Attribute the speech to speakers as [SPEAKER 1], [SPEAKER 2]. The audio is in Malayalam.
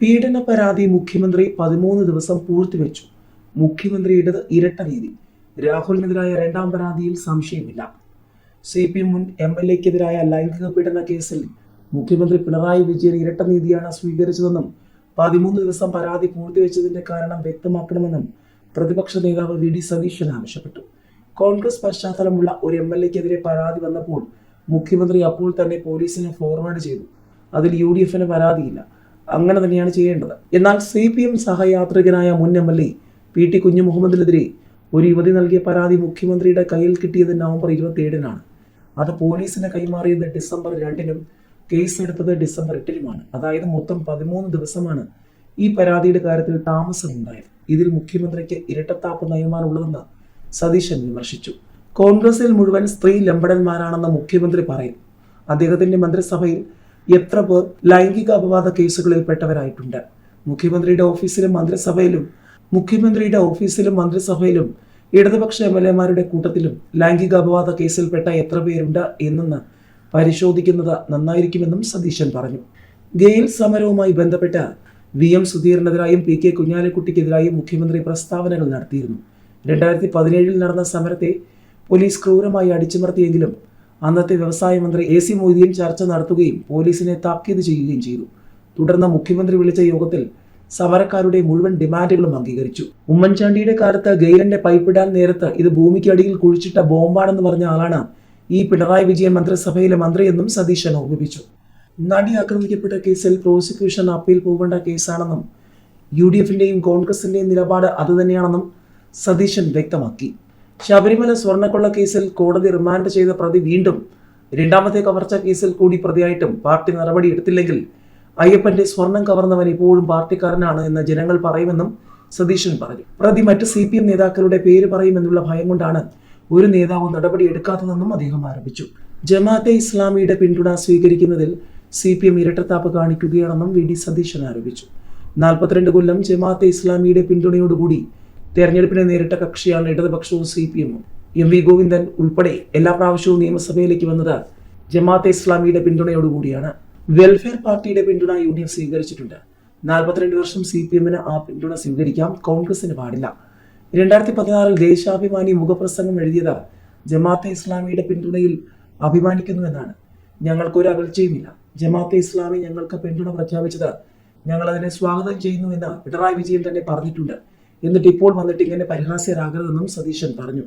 [SPEAKER 1] പീഡന പരാതി മുഖ്യമന്ത്രി പതിമൂന്ന് ദിവസം പൂഴ്ത്തിവെച്ചു. മുഖ്യമന്ത്രിയുടെ ഇരട്ട രീതി രാഹുലിനെതിരായ രണ്ടാം പരാതിയിൽ സംശയമില്ല. സി പി എം മുൻ എം എൽ എക്കെതിരായ ലൈംഗിക പീഡന കേസിൽ മുഖ്യമന്ത്രി പിണറായി വിജയൻ ഇരട്ട നീതിയാണ് സ്വീകരിച്ചതെന്നും പതിമൂന്ന് ദിവസം പരാതി പൂഴ്ത്തിവെച്ചതിന്റെ കാരണം വ്യക്തമാക്കണമെന്നും പ്രതിപക്ഷ നേതാവ് വി ഡി സതീശൻ ആവശ്യപ്പെട്ടു. കോൺഗ്രസ് പശ്ചാത്തലമുള്ള ഒരു എം എൽ എക്കെതിരെ പരാതി വന്നപ്പോൾ മുഖ്യമന്ത്രി അപ്പോൾ തന്നെ പോലീസിനെ ഫോർവേഡ് ചെയ്തു. അതിൽ യു ഡി എഫിന് പരാതിയില്ല. അങ്ങനെ തന്നെയാണ് ചെയ്യേണ്ടത്. എന്നാൽ സി പി എം സഹയാത്രികനായ മുൻ M L A P T Kunhu മുഹമ്മദിനെതിരെ ഒരു യുവതി നൽകിയ പരാതി മുഖ്യമന്ത്രിയുടെ കയ്യിൽ കിട്ടിയത് നവംബർ ഇരുപത്തിയേഴിനാണ്. അത് പോലീസിന് കൈമാറിയത് ഡിസംബർ രണ്ടിനും കേസ് എടുത്തത് ഡിസംബർ എട്ടിനുമാണ്. അതായത് മൊത്തം പതിമൂന്ന് ദിവസമാണ് ഈ പരാതിയുടെ കാര്യത്തിൽ താമസമുണ്ടായത് ഇതിൽ മുഖ്യമന്ത്രിക്ക് ഇരട്ടത്താപ്പ് നയമാണുള്ളതെന്ന് സതീശൻ വിമർശിച്ചു. കോൺഗ്രസിൽ മുഴുവൻ സ്ത്രീ ലംബടന്മാരാണെന്ന് മുഖ്യമന്ത്രി പറയും അദ്ദേഹത്തിന്റെ മന്ത്രിസഭയിൽ എത്ര പേർ ലൈംഗിക അപവാദ കേസുകളിൽ പെട്ടവരായിട്ടുണ്ട്? മുഖ്യമന്ത്രിയുടെ ഓഫീസിലും മന്ത്രിസഭയിലും മുഖ്യമന്ത്രിയുടെ ഓഫീസിലും മന്ത്രിസഭയിലും ഇടതുപക്ഷ എം എൽ എമാരുടെ കൂട്ടത്തിലും ലൈംഗിക അപവാദ കേസിൽപ്പെട്ട എത്ര പേരുണ്ട് എന്നെന്ന് പരിശോധിക്കുന്നത് നന്നായിരിക്കുമെന്നും സതീശൻ പറഞ്ഞു. ഗെയിൽ സമരവുമായി ബന്ധപ്പെട്ട് വി എം സുധീറിനെതിരായും പി കെ കുഞ്ഞാലിക്കുട്ടിക്കെതിരായും മുഖ്യമന്ത്രി പ്രസ്താവനകൾ നടത്തിയിരുന്നു. രണ്ടായിരത്തി പതിനേഴിൽ നടന്ന സമരത്തെ പോലീസ് ക്രൂരമായി അടിച്ചമർത്തിയെങ്കിലും അന്നത്തെ വ്യവസായ മന്ത്രി എ സി മൊയ്തീൻ ചർച്ച നടത്തുകയും പോലീസിനെ താക്കീത് ചെയ്യുകയും ചെയ്തു. തുടർന്ന് മുഖ്യമന്ത്രി വിളിച്ച യോഗത്തിൽ സമരക്കാരുടെ മുഴുവൻ ഡിമാൻഡുകളും അംഗീകരിച്ചു. ഉമ്മൻചാണ്ടിയുടെ കാലത്ത് ഗെയിലിന്റെ പൈപ്പിടാൻ നേരത്ത് ഇത് ഭൂമിക്കടിയിൽ കുഴിച്ചിട്ട ബോംബാണെന്ന് പറഞ്ഞ ആളാണ് ഈ പിണറായി വിജയൻ മന്ത്രിസഭയിലെ മന്ത്രിയെന്നും സതീശൻ ഓർമ്മിപ്പിച്ചു. നടി ആക്രമിക്കപ്പെട്ട കേസിൽ പ്രോസിക്യൂഷൻ അപ്പീൽ പോകേണ്ട കേസാണെന്നും യു ഡി എഫിന്റെയും കോൺഗ്രസിന്റെയും നിലപാട് അതുതന്നെയാണെന്നും സതീശൻ വ്യക്തമാക്കി. ശബരിമല സ്വർണക്കൊള്ള കേസിൽ കോടതി റിമാൻഡ് ചെയ്ത പ്രതി വീണ്ടും രണ്ടാമത്തെ കവർച്ച കേസിൽ കൂടി പ്രതിയായിട്ടും പാർട്ടി നടപടി എടുത്തില്ലെങ്കിൽ അയ്യപ്പന്റെ സ്വർണം കവർന്നവൻ ഇപ്പോഴും പാർട്ടിക്കാരനാണ് എന്ന് ജനങ്ങൾ പറയുമെന്നും സതീശൻ പറഞ്ഞു. പ്രതി മറ്റ് സി പി എം നേതാക്കളുടെ പേര് പറയുമെന്നുള്ള ഭയം കൊണ്ടാണ് ഒരു നേതാവും നടപടി എടുക്കാത്തതെന്നും അദ്ദേഹം ആരോപിച്ചു. ജമാഅത്തെ ഇസ്ലാമിയുടെ പിന്തുണ സ്വീകരിക്കുന്നതിൽ സി പി എം ഇരട്ടത്താപ്പ് കാണിക്കുകയാണെന്നും വി ഡി സതീശൻ ആരോപിച്ചു. നാൽപ്പത്തിരണ്ട് കൊല്ലം ജമാഅത്തെ ഇസ്ലാമിയുടെ പിന്തുണയോടുകൂടി തെരഞ്ഞെടുപ്പിനെ നേരിട്ട കക്ഷിയാണ് ഇടതുപക്ഷവും സി പി എമ്മും എം വി ഗോവിന്ദൻ ഉൾപ്പെടെ എല്ലാ പ്രാവശ്യവും നിയമസഭയിലേക്ക് വന്നത് ജമാഅത്തെ ഇസ്ലാമിയുടെ പിന്തുണയോടുകൂടിയാണ്. വെൽഫെയർ പാർട്ടിയുടെ പിന്തുണ യു ഡി എഫ് സ്വീകരിച്ചിട്ടുണ്ട്. നാൽപ്പത്തിരണ്ട് വർഷം സി പി എമ്മിന് ആ പിന്തുണ സ്വീകരിക്കാം കോൺഗ്രസിന് പാടില്ല. രണ്ടായിരത്തി പതിനാറിൽ ദേശാഭിമാനി മുഖപ്രസംഗം എഴുതിയത് ജമാഅത്തെ ഇസ്ലാമിയുടെ പിന്തുണയിൽ അഭിമാനിക്കുന്നു അഭിമാനിക്കുന്നുവെന്നാണ് ഞങ്ങൾക്കൊരു അകൽച്ചയുമില്ല. ജമാഅത്തെ ഇസ്ലാമി ഞങ്ങൾക്ക് പിന്തുണ പ്രഖ്യാപിച്ചത് ഞങ്ങൾ അതിനെ സ്വാഗതം ചെയ്യുന്നുവെന്ന് പിണറായി വിജയൻ തന്നെ പറഞ്ഞിട്ടുണ്ട്. എന്നിട്ട് ഇപ്പോൾ വന്നിട്ട് ഇങ്ങനെ പരിഹാസ്യരാകരുതെന്നും സതീശൻ പറഞ്ഞു.